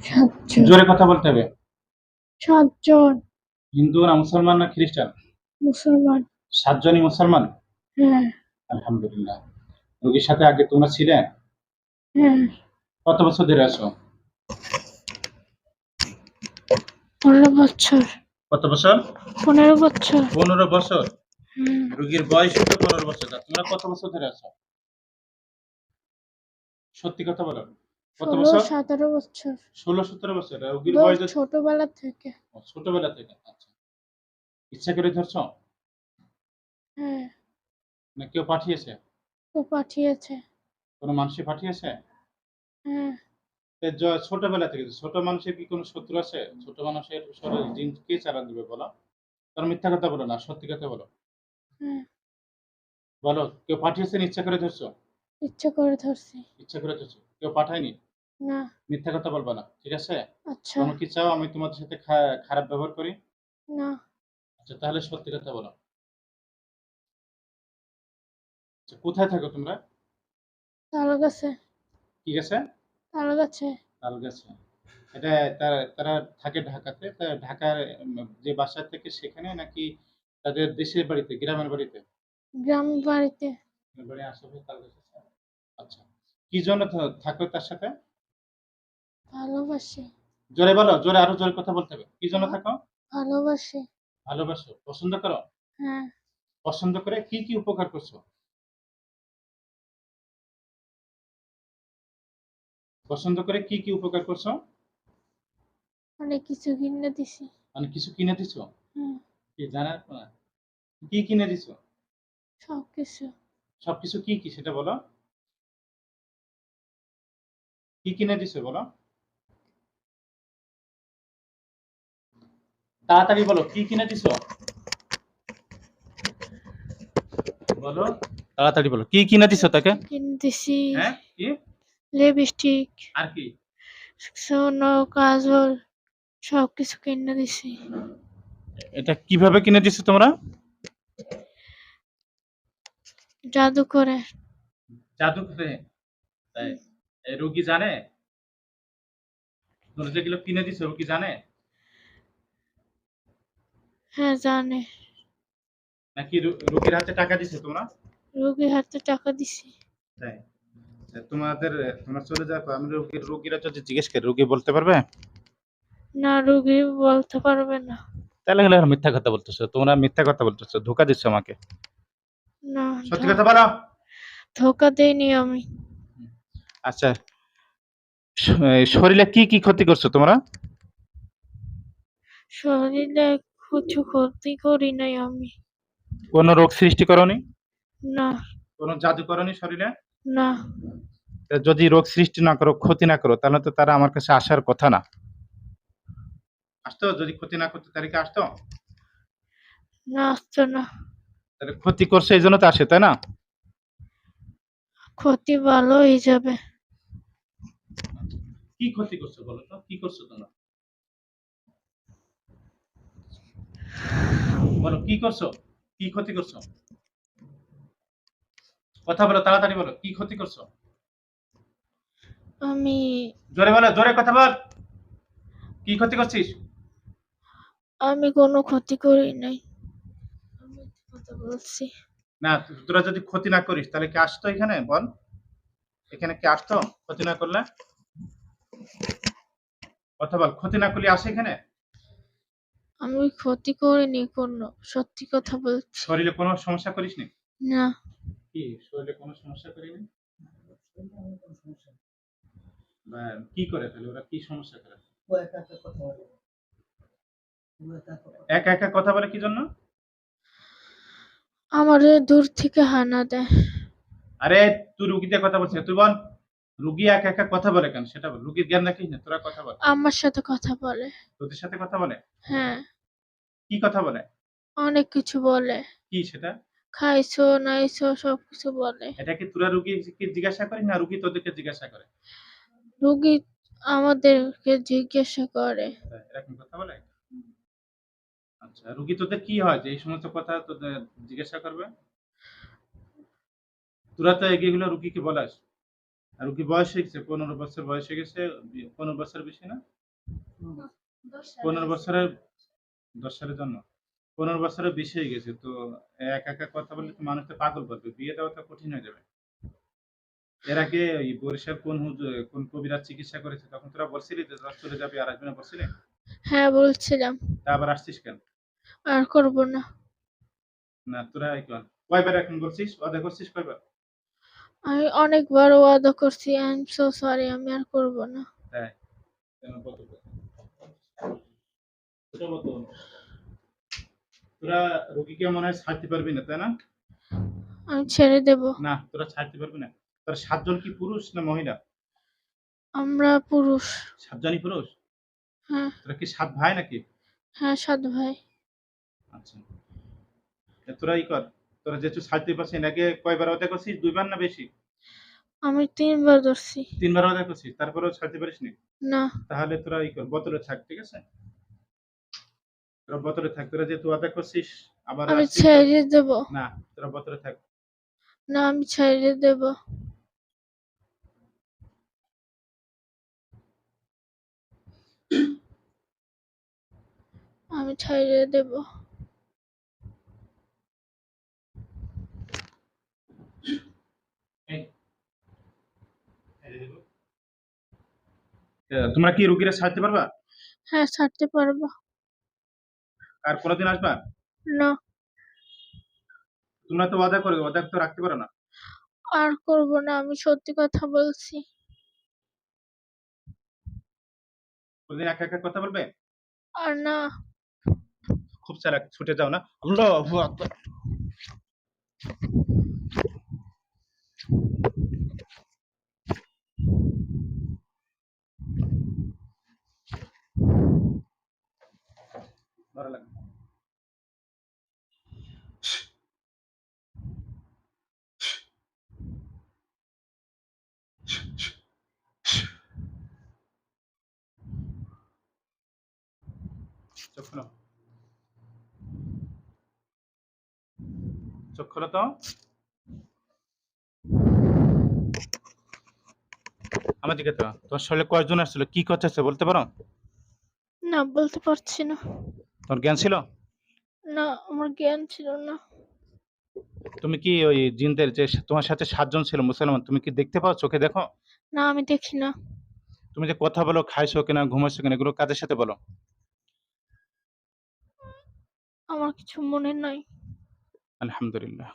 সাতজন। জোরে কথা বলতে হবে। সাতজন। হিন্দু না মুসলমান না খ্রিস্টান? মুসলমান। সাতজনই মুসলমান? হ্যাঁ। আলহামদুলিল্লাহ। রোগীর সাথে আগে তোমরা ছিলে? হ্যাঁ। কত বছর ধরে আছো? পনেরো বছর। কত বছর? পনেরো বছর। পনেরো বছর? রোগীর বয়স তো পনেরো বছর। তোমরা কত বছর ধরে আছো? সত্যি কথা বলো। কত বছর? সতেরো বছর। ষোলো সতেরো বছর। রোগীর বয়স ছোটবেলা থেকে। ছোটবেলা থেকে? আচ্ছা। ইচ্ছা করে ধরছো? হ্যাঁ। না কেউ পাঠিয়েছে? ও পাঠিয়েছে। কোনো মানুষই পাঠিয়েছে? হ্যাঁ। ছোটবেলা থেকে ছোট মানুষের কি কোনো শত্রু আছে? ছোট মানুষের জিন কে চালান দিবে বলো? তার মিথ্যা কথা বলো না সত্যি কথা বলো। হ্যাঁ। বলো কেউ পাঠিয়েছেন ইচ্ছা করে ধরছো? ইচ্ছা করে ধরছি। ইচ্ছা করে ধরছো? কেউ পাঠায়নি? না। মিথ্যা কথা বলবা না ঠিক আছে? আচ্ছা। তুমি কি চাও? আমি তোমাদের সাথে খা- খারাপ ব্যবহার করি? না। আচ্ছা তাহলে সত্যি কথা বলো। আচ্ছা, কোথায় থাকো তোমরা? তাল গাছে ঠিক আছে তাল গাছে? তাল গেছে এটা তারা তারা থাকে ঢাকাতে? তা ঢাকার উম, যে বাসা থেকে সেখানে নাকি তাদের দেশের বাড়িতে গ্রামের বাড়িতে? গ্রাম বাড়িতে। বাড়ি আশেপাশে তাল গাছ আছে? আচ্ছা। কি জন্য থা- থাকো তার সাথে? ভালোবাসি। জোরে বলো জোরে আরও জোরে কথা বলতে হবে। কি জন্য থাকো? ভালোবাসি। ভালোবাসো। পছন্দ করো? হ্যাঁ। পছন্দ করে কি কি উপকার করছ? পছন্দ করে কি কি উপকার করছ? অনেক কিছু কিনে দিছি। মানে কিছু কিনে দিছো? হুম। কি জানার? কি কিনে দিছো? সব কিছু সবকিছু কি কি সেটা বলো। কি কিনে দিছো বলো? তাড়াতাড়ি বলো কি কিনে দিছো? বলো। তাড়াতাড়ি বলো কি কিনে দিছো তাকে? কিনে দিছি হ্যাঁ কি? লিপস্টিক আর কি? সোনো কাজল সব কিছু কিনে দিছি। এটা কীভাবে কিনে দিছো তোমরা? জাদু করে জাদু করে তাই। রোগী জানে? তোমরা যেগুলো কিনে দিছো রোগী জানে? হ্যাঁ জানে। নাকি রোগীর হাতে টাকা দিছো তোমরা? রোগীর হাতে টাকা দিছি। তাই? তোমাদের তোমরা চলে যাও আমি রোগীর রোগীরা যদি জিজ্ঞেস করে রোগী বলতে পারবে? না রোগী বলতে পারবে না। তাহলে হলে মিথ্যা কথা বলতেছো তোমরা মিথ্যা কথা বলতেছো ধোকা দিচ্ছ আমাকে। না সত্যি কথা বলো। ধোকা দেইনি আমি। আচ্ছা। শরীরে কি কি ক্ষতি করছ তোমরা? শরীরে কিছু ক্ষতি করি নাই আমি। কোন রোগ সৃষ্টি করনি? না। কোন জাদু করনি শরীরে? না। যদি রোগ সৃষ্টি না করো ক্ষতি না করো তাহলে তো তারা আমার কাছে আসার কথা না। আসতো? যদি ক্ষতি না করতো কি আসতো? না আসতো না। তাহলে ক্ষতি করছে এই জন্য তো আসে তাই না? ক্ষতি ভালো হয়ে যাবে। কি ক্ষতি করছ বলো তো? কি করছ তোমরা? বলো কি করছ? কি ক্ষতি করছ? কথা বলো তাড়াতাড়ি বলো কি ক্ষতি করছ? আমি জোরে বলো জোরে কথা বল। কি ক্ষতি করছিস? আমি কোনো ক্ষতি করি নাই। আমি কথা বলছি। না তোরা যদি ক্ষতি না করিস তাহলে কি আসতো এখানে? বল। এখানে কি আসতো? ক্ষতি না করলে? কথা বল ক্ষতি না করলে আসে এখানে? আমি ক্ষতি করিনি কোনো সত্যি কথা বলছি। শরীরে কোনো সমস্যা করিস নি? না। কি শরীরে কোনো সমস্যা করিনি? বা কি করে তাহলে? ওরা কি সমস্যা করে? একা একা কথা বলে। কি জন্য? আমার দূর থেকে হানা দেয়। আরে তুই রুগীদের কথা বলছিস তুই বল। রুগী একা একা কথা বলে কেন? সেটা বল। রুগীর জ্ঞান রাখিস না তোরা কথা বল। আমার সাথে কথা বলে। তোদের সাথে কথা বলে? হ্যাঁ। কি কথা বলে? অনেক কিছু বলে। কি সেটা? খাইছো নাইছো সব কিছু বলে। এটা কি তোরা রুগীকে জিজ্ঞাসা করিস না রুগী তোদেরকে জিজ্ঞাসা করে? রুগী আমাদেরকে জিজ্ঞাসা করে। এরকম কথা বলে? আচ্ছা রুগী তোদের কি হয় যে এই সমস্ত কথা তোদের জিজ্ঞাসা করবে? তোরা তো এগুলো রুগীকে বলাস। আর কি বয়স হয়ে গেছে? ১৫ বছর বয়স হয়ে গেছে। পনেরো বছর বেশি না? ১৫ বছরের ১০ সালে জন্ম। ১৫ বছরের বেশি হয়ে গেছে। তো একা, একা কথা বললে তো মানুষ তো পাগল ভাববে। বিয়ে দেওয়া তো কঠিন হয়ে যাবে। এর আগে ওই বরিশাল কোন কোন কবিরাজ চিকিৎসা করেছে তখন তোরা বলছিলি যে তোরা চলে যাবি আর আসবি না বলছিলি? হ্যাঁ, বলছিলাম। তা আবার আসছিস কেন? আর করব না। না তোরা। কয়বার এখন বলছিস? ওয়াদা করছিস কয়বার? আমি অনেকবার ওয়াদা করছি। আই এম সো সরি আমি আর করব না। কেন এটা বলতো। তোরা রোগীকে মনে হয় ছাড়তে পারবি না, তাই না? আমি ছেড়ে দেব। না, তোরা ছাড়তে পারবি না। তোরা ৭ জন কি পুরুষ না মহিলা? আমরা পুরুষ। ৭ জনই পুরুষ? হ্যাঁ, তোরা কি ৭ ভাই নাকি? হ্যাঁ, সাত ভাই। আচ্ছা। তা তোরা ই কর। তোরা যেহেতু ছাড়তে পারছিস না, আগে কয়বার ওয়াদা করছিস? ২ বার না বেশি? আমি তিনবার ধরছি। ৩ বার ওয়াদা করছিস। তারপরেও ছাড়তে পারিসনি? না, তাহলে তোরা ই কর, বতরে থাক, ঠিক আছে? তোরা বতরে থাক। তোরা যেহেতু ওয়াদা করছিস আবার আমি ছেড়ে দেব। না, তোরা বতরে থাক। না, আমি ছেড়ে দেব। আমি ছেড়ে দেব। এই। এই যে দেখো। তা তোমরা কি রুগীরা ছাড়তে পারবা? হ্যাঁ, ছাড়তে পারব। আর কোনদিন আসবা? না, তোমরা তো ওয়াদা করে ওয়াদা তো রাখতে পারো না। আর করব না। আমি সত্যি কথা বলছি। কোনদিন একা, একা কথা বলবে? আর না, খুব চালাক, ছুটে যাও না। আল্লাহু আকবার। ভালো লাগে। চোখ খোলো। চোখ খোলো তো। আমার দিকে তাকাও। তোমার শরীরে কয়জন আসছিল? কি করতেছে বলতে পারো? না বলতে পারছি না। তোমার জ্ঞান ছিল? না, আমার জ্ঞান ছিল না। তুমি কি ওই জিনদের যে তোমার সাথে ৭ জন ছিল মুসলমান, তুমি কি দেখতে পাও? চোখে দেখো? না, আমি দেখি না। তুমি যে কথা বলো, খাইছো কিনা, ঘুমাইছো কিনা এগুলো কাদের সাথে বলো? আমার কিছু মনে নাই। আলহামদুলিল্লাহ।